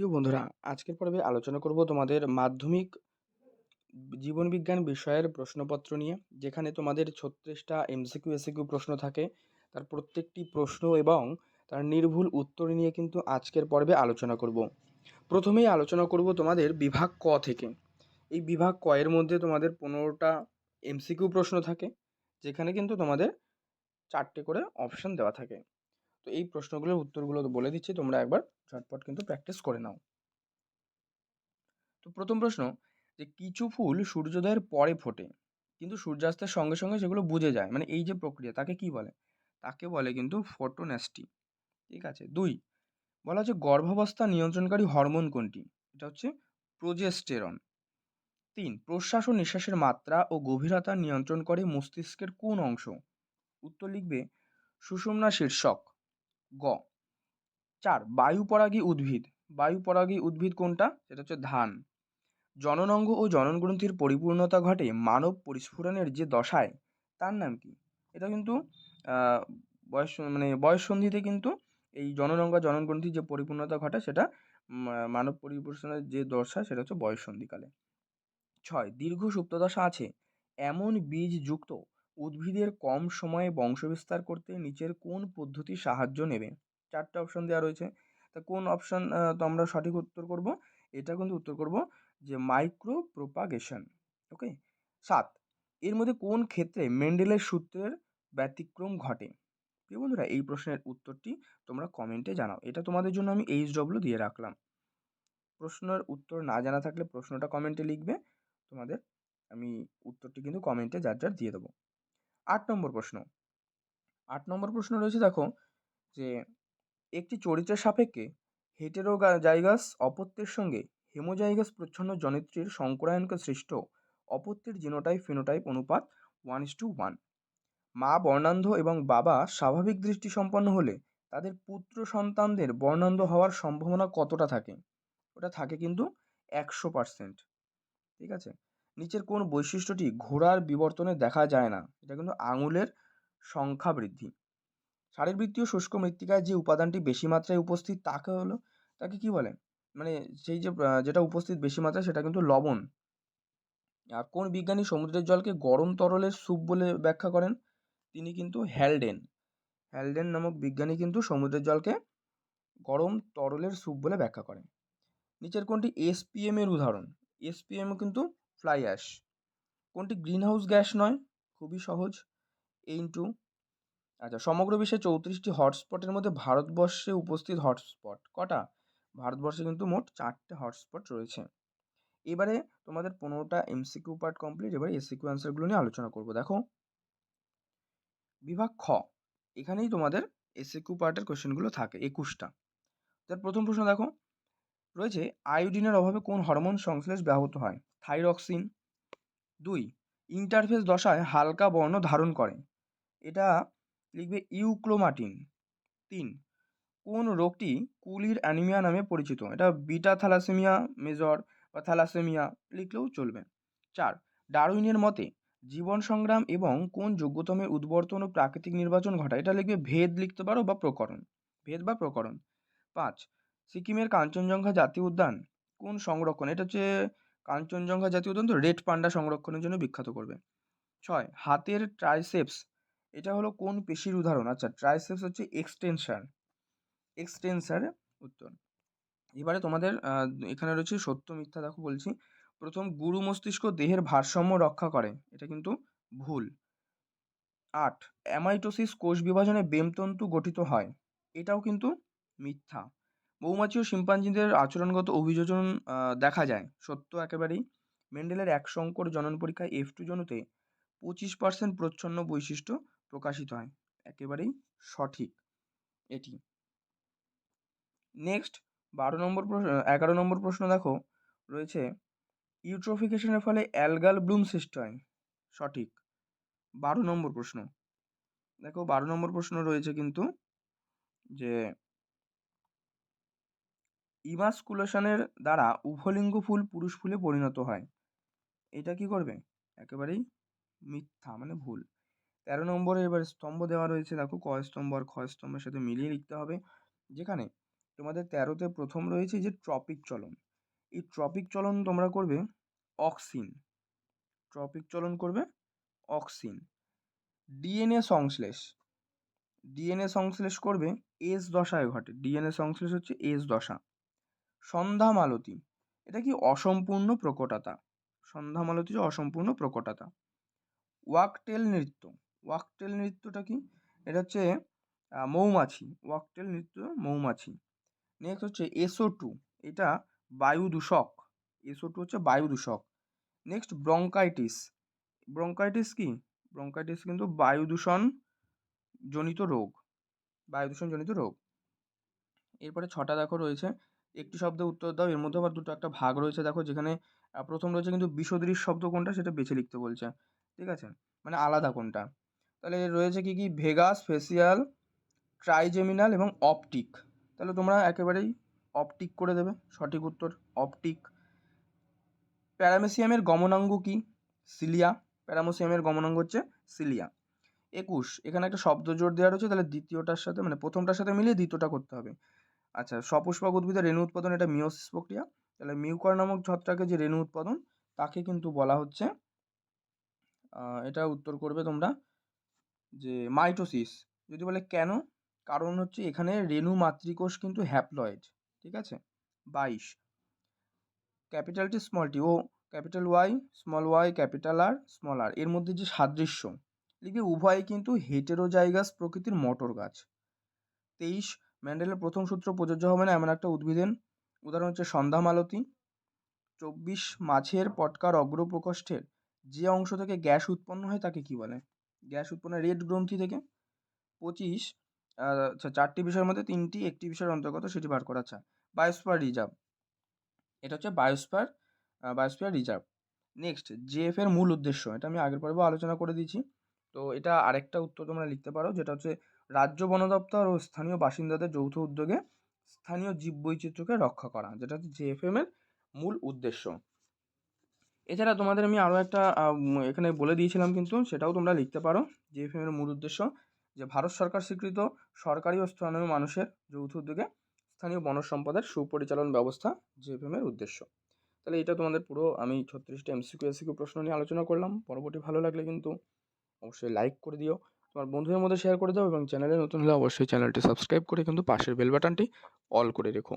প্রিয় বন্ধুরা, আজকের পর্বে আলোচনা করব তোমাদের মাধ্যমিক জীবনবিজ্ঞান বিষয়ের প্রশ্নপত্র নিয়ে, যেখানে তোমাদের ছত্রিশটা এমসিকিউ এসিকিউ প্রশ্ন থাকে। তার প্রত্যেকটি প্রশ্ন এবং তার নির্ভুল উত্তর নিয়ে কিন্তু আজকের পর্বে আলোচনা করব। প্রথমেই আলোচনা করব তোমাদের বিভাগ ক থেকে। এই বিভাগ ক এর মধ্যে তোমাদের পনেরোটা এমসিকিউ প্রশ্ন থাকে, যেখানে কিন্তু তোমাদের চারটে করে অপশান দেওয়া থাকে। তো এই প্রশ্নগুলোর উত্তরগুলো বলে দিচ্ছি, তোমরা একবার ঝটপট কিন্তু প্র্যাকটিস করে নাও। তো প্রথম প্রশ্ন, যে কিছু ফুল সূর্যোদয়ের পরে ফোটে, কিন্তু সূর্যাস্তের সঙ্গে সঙ্গে সেগুলো বুঝে যায় মানে এই যে প্রক্রিয়া, তাকে কি বলে? তাকে বলে কিন্তু ফোটোনেস্টি ঠিক আছে? দুই, বলা হচ্ছে গর্ভাবস্থা নিয়ন্ত্রণকারী হরমোন কোনটি? এটা হচ্ছে প্রোজেস্টেরন তিন, প্রশ্বাস ও নিঃশ্বাসের মাত্রা ও গভীরতা নিয়ন্ত্রণ করে মস্তিষ্কের কোন অংশ? উত্তর লিখবে সুষুম্না শীর্ষক। গ। চার, বায়ুপরাগী উদ্ভিদ। বায়ুপরাগী উদ্ভিদ কোনটা? সেটা হচ্ছে ধান। জননঙ্গ ও জননগ্রন্থির পরিপূর্ণতা ঘটে মানব পরিস্ফুরণের যে দশায়, তার নাম কি? এটা কিন্তু বয়স মানে বয়ঃসন্ধিতে কিন্তু এই জননঙ্গ জননগ্রন্থির যে পরিপূর্ণতা ঘটে, সেটা মানব পরিপুষণের যে দশা সেটা হচ্ছে বয়ঃসন্ধিকালে ছয়, দীর্ঘ সুপ্তদশা আছে। এমন বীজযুক্ত উদ্ভিদের কম সময়ে বংশবিস্তার করতে নিচের কোন পদ্ধতি সাহায্য নেবে? চারটে অপশন দেওয়া রয়েছে। তা কোন অপশন তো আমরা সঠিক উত্তর করব? এটা কিন্তু উত্তর করব যে মাইক্রো প্রোপাগেশন ওকে সাত, এর মধ্যে কোন ক্ষেত্রে মেন্ডেলের সূত্রের ব্যতিক্রম ঘটে? প্রিয় বন্ধুরা, এই প্রশ্নের উত্তরটি তোমরা কমেন্টে জানাও। এটা তোমাদের জন্য আমি এইচ ডব্লিউ দিয়ে রাখলাম। প্রশ্নের উত্তর না জানা থাকলে প্রশ্নটা কমেন্টে লিখবে। তোমাদের, আমি উত্তরটি কিন্তু কমেন্টে যার যার দিয়ে দেবো। আট নম্বর প্রশ্ন। আট নম্বর প্রশ্ন রয়েছে, দেখো, যে একটি চরিত্রের সাপেক্ষে হেটেরোজাইগাস অপত্যের সঙ্গে হেমোজাইগাস প্রচ্ছন্ন জনিত্রীর সংকরায়নকে সৃষ্ট অপত্যের জিনোটাইপ, ফিনোটাইপ অনুপাত ওয়ান ইস টু ওয়ান। মা বর্ণান্ধ এবং বাবা স্বাভাবিক দৃষ্টি সম্পন্ন হলে তাদের পুত্র সন্তানদের বর্ণান্ধ হওয়ার সম্ভাবনা কতটা থাকে? ওটা থাকে কিন্তু একশো পার্সেন্ট। ঠিক আছে? নিচের কোন বৈশিষ্ট্যটি ঘোড়ার বিবর্তনে দেখা যায় না, এটা কিন্তু আঙুলের সংখ্যা বৃদ্ধি। শারীরবৃত্তীয় শুষ্ক মৃত্তিকায় যে উপাদানটি বেশি মাত্রায় উপস্থিত তাকে হলো, তাকে কি বলে? মানে সেই যে যেটা উপস্থিত বেশি মাত্রায় সেটা কিন্তু লবণ। আর কোন বিজ্ঞানী সমুদ্রের জলকে গরম তরলের স্যুপ বলে ব্যাখ্যা করেন? তিনি কিন্তু হ্যালডেন। হ্যালডেন নামক বিজ্ঞানী কিন্তু সমুদ্রের জলকে গরম তরলের স্যুপ বলে ব্যাখ্যা করেন। নিচের কোনটি? এসপিএম এর উদাহরণ। এসপিএমও কিন্তু ফ্লাই অ্যাশ কোনটি গ্রিন হাউস গ্যাস নয়? খুবই সহজ। এইন টু আচ্ছা সমগ্র বিশ্বে চৌত্রিশটি হটস্পটের মধ্যে ভারতবর্ষে উপস্থিত হটস্পট কটা? ভারতবর্ষে কিন্তু মোট চারটে হটস্পট রয়েছে। এবারে তোমাদের পনেরোটা এমসিকিউ পার্ট কমপ্লিট এবারে এসিকিউ অ্যান্সারগুলো নিয়ে আলোচনা করব। দেখো। বিভাগ খ। এখানেই তোমাদের এসিকিউ পার্টের কোশ্চেনগুলো থাকে, একুশটা। তার প্রথম প্রশ্ন দেখো। রয়েছে আয়োডিনের অভাবে কোন হরমোন সংশ্লেষ ব্যাহত হয়? থাইরক্সিন। দুই, ইন্টারফেস দশায় হালকা বর্ণ ধারণ করে। এটা লিখবে ইউক্লোমাটিন। তিন, কোন রোগটি কুলির অ্যানিমিয়া নামে পরিচিত? এটা বিটা থ্যালাসেমিয়া মেজর বা থ্যালাসেমিয়া লিখলেও চলবে। চার, ডারউইনের মতে জীবন সংগ্রাম এবং কোন যোগ্যতমের উদ্বর্তন ও প্রাকৃতিক নির্বাচন ঘটায়? এটা লিখবে ভেদ লিখতে পারো বা প্রকরণ। ভেদ বা প্রকরণ। পাঁচ, সিকিমের কাঞ্চনজঙ্ঘা জাতীয় উদ্যান কোন সংরক্ষণ? এটা হচ্ছে কাঞ্চনজঙ্ঘা জাতীয় উদ্যান তো রেড পান্ডা সংরক্ষণের জন্য বিখ্যাত করবে। ছয়, হাতের ট্রাইসেপস এটা হলো কোন পেশির উদাহরণ? আচ্ছা ট্রাইসেপস হচ্ছে এক্সটেনশন এক্সটেন্সার উত্তর। এবারে তোমাদের এখানে রয়েছে সত্য মিথ্যা, দেখো বলছি। প্রথম, গুরু মস্তিষ্ক দেহের ভারসাম্য রক্ষা করে, এটা কিন্তু ভুল। আট অ্যামাইটোসিস কোষ বিভাজনে বেমতন্তু গঠিত হয়, এটাও কিন্তু মিথ্যা। মৌমাছি ও শিম্পাঞ্জিদের আচরণগত অভিযোজন দেখা যায়। সত্য একেবারেই, মেন্ডেলের এক সংকর জনন পরীক্ষায় এফ টু জনুতে পঁচিশ পার্সেন্ট প্রচ্ছন্ন বৈশিষ্ট্য প্রকাশিত হয়। একেবারেই সঠিক এটি। নেক্সট বারো নম্বর প্রশ্ন, এগারো নম্বর প্রশ্ন দেখো, রয়েছে ইউট্রোফিকেশনের ফলে অ্যালগাল ব্লুম সৃষ্টি হয়। সঠিক। বারো নম্বর প্রশ্ন। দেখো, বারো নম্বর প্রশ্ন রয়েছে কিন্তু যে ইমাসকুলেশনের দ্বারা উভলিঙ্গ ফুল পুরুষ ফুলে পরিণত হয়। এটা কি করবে? একেবারেই মিথ্যা মানে ভুল। তেরো নম্বরে এবার স্তম্ভ দেওয়া রয়েছে, দেখো, ক স্তম্ভ আর খ স্তম্ভের সাথে মিলিয়ে লিখতে হবে। যেখানে তোমাদের তেরোতে প্রথম রয়েছে যে ট্রপিক চলন। এই ট্রপিক চলন তোমরা করবে অক্সিন। ট্রপিক চলন করবে অক্সিন। ডিএনএ সংশ্লেষ। ডিএনএ সংশ্লেষ করবে এস দশায় ঘটে। ডিএনএ সংশ্লেষ হচ্ছে এস দশা। সন্ধ্যা মালতী এটা কি অসম্পূর্ণ প্রকটতা? সন্ধ্যা মালতী যে অসম্পূর্ণ প্রকটতা। ওয়াকটেল নৃত্য। ওয়াকটেল নৃত্যটা কি? এটা হচ্ছে মৌমাছি। ওয়াকটেল নৃত্য, মৌমাছি। নেক্সট হচ্ছে এসও টু। এটা বায়ু দূষক এসও টু হচ্ছে বায়ু দূষক নেক্সট ব্রঙ্কাইটিস। ব্রঙ্কাইটিস কি? ব্রঙ্কাইটিস কিন্তু বায়ু দূষণ জনিত রোগ। বায়ু দূষণ জনিত রোগ। এরপরে ছটা দেখো রয়েছে। একটি শব্দে উত্তর দাও, এর মধ্যে আবার দুটো একটা ভাগ রয়েছে, দেখো, যেখানে প্রথম রয়েছে কিন্তু বিশদৃশ শব্দ কোনটা, সেটা বেছে লিখতে বলছে, ঠিক আছে? মানে আলাদা কোনটা? তাহলে রয়েছে কি কি? ভেগাস, ফেসিয়াল, ট্রাইজেমিনাল এবং অপটিক। তাহলে তোমরা একেবারেই অপটিক করে দেবে, সঠিক উত্তর, অপটিক। প্যারামেসিয়ামের গমনাঙ্গ কি? সিলিয়া। প্যারামোসিয়ামের গমনাঙ্গ হচ্ছে সিলিয়া। একুশ, এখানে একটা শব্দ জোর দেওয়া রয়েছে, তাহলে দ্বিতীয়টার সাথে মানে প্রথমটার সাথে মিলিয়ে দ্বিতীয়টা করতে হবে। আচ্ছা সপুষ্পক উদ্ভিদের রেণু উৎপাদন, এটা মিওসিস প্রক্রিয়া। তাহলে মিউকার নামক ছত্রাকের যে রেণু উৎপাদন, তাকে কিন্তু বলা হচ্ছে এটা উত্তর করবে তোমরা, যে মাইটোসিস। যদি বলে কেন? কারণ হচ্ছে এখানে রেণু মাতৃকোষ কিন্তু হ্যাপ্লয়েড ঠিক আছে? বাইশ। ক্যাপিটাল টি স্মল টি ও capital Y small Y capital R small R এর মধ্যে যে সাদৃশ্য, লিখবে উভয় কিন্তু হেটেরোজাইগাস প্রকৃতির মটর গাছ। তেইশ ম্যান্ডেলের প্রথম সূত্র প্রযোজ্য হবে না, এমন একটা উদ্ভিদের। উদাহরণ হচ্ছে সন্ধ্যা মালতী। চব্বিশ মাছের পটকার অগ্রপ্রকোষ্ঠের যে অংশ থেকে গ্যাস উৎপন্ন হয় তাকে কি বলে? গ্যাস উৎপন্ন রেড গ্রন্থি থেকে। পঁচিশ আচ্ছা চারটি বিষয়ের মধ্যে তিনটি একটি বিষয়ের অন্তর্গত সেটি বার করা আচ্ছা বায়োস্পার রিজার্ভ। এটা হচ্ছে biosphere biosphere reserve. Next JF এর মূল উদ্দেশ্য, এটা আমি আগের পর্বে আলোচনা করে দিয়েছি। তো এটা আরেকটা উত্তর তোমরা লিখতে পারো, যেটা হচ্ছে রাজ্য বন দপ্তর ও স্থানীয় বাসিন্দাদের যৌথ উদ্যোগে স্থানীয় জীববৈচিত্র্যকে রক্ষা করা, যেটা হচ্ছে জেএফএম এর মূল উদ্দেশ্য। এছাড়া তোমাদের আমি আরও একটা এখানে বলে দিয়েছিলাম কিন্তু সেটাও তোমরা লিখতে পারো। জেএফএম এর মূল উদ্দেশ্য যে ভারত সরকার স্বীকৃত সরকারি ও স্থানীয় মানুষের যৌথ উদ্যোগে স্থানীয় বনজ সম্পদের সুপরিচালন ব্যবস্থা জেএফএম এর উদ্দেশ্য। তাহলে এটা তোমাদের পুরো আমি ছত্রিশটা এমসিকিউ এসিকিউ প্রশ্ন নিয়ে আলোচনা করলাম। পরবর্তী ভালো লাগলে কিন্তু অবশ্যই লাইক করে দিও। তোমার বন্ধুদের মধ্যে শেয়ার করে দাও এবং চ্যানেলে নতুন হলে অবশ্যই চ্যানেলটি সাবস্ক্রাইব করে কিন্তু পাশের বেল বাটনটি অল করে রেখো।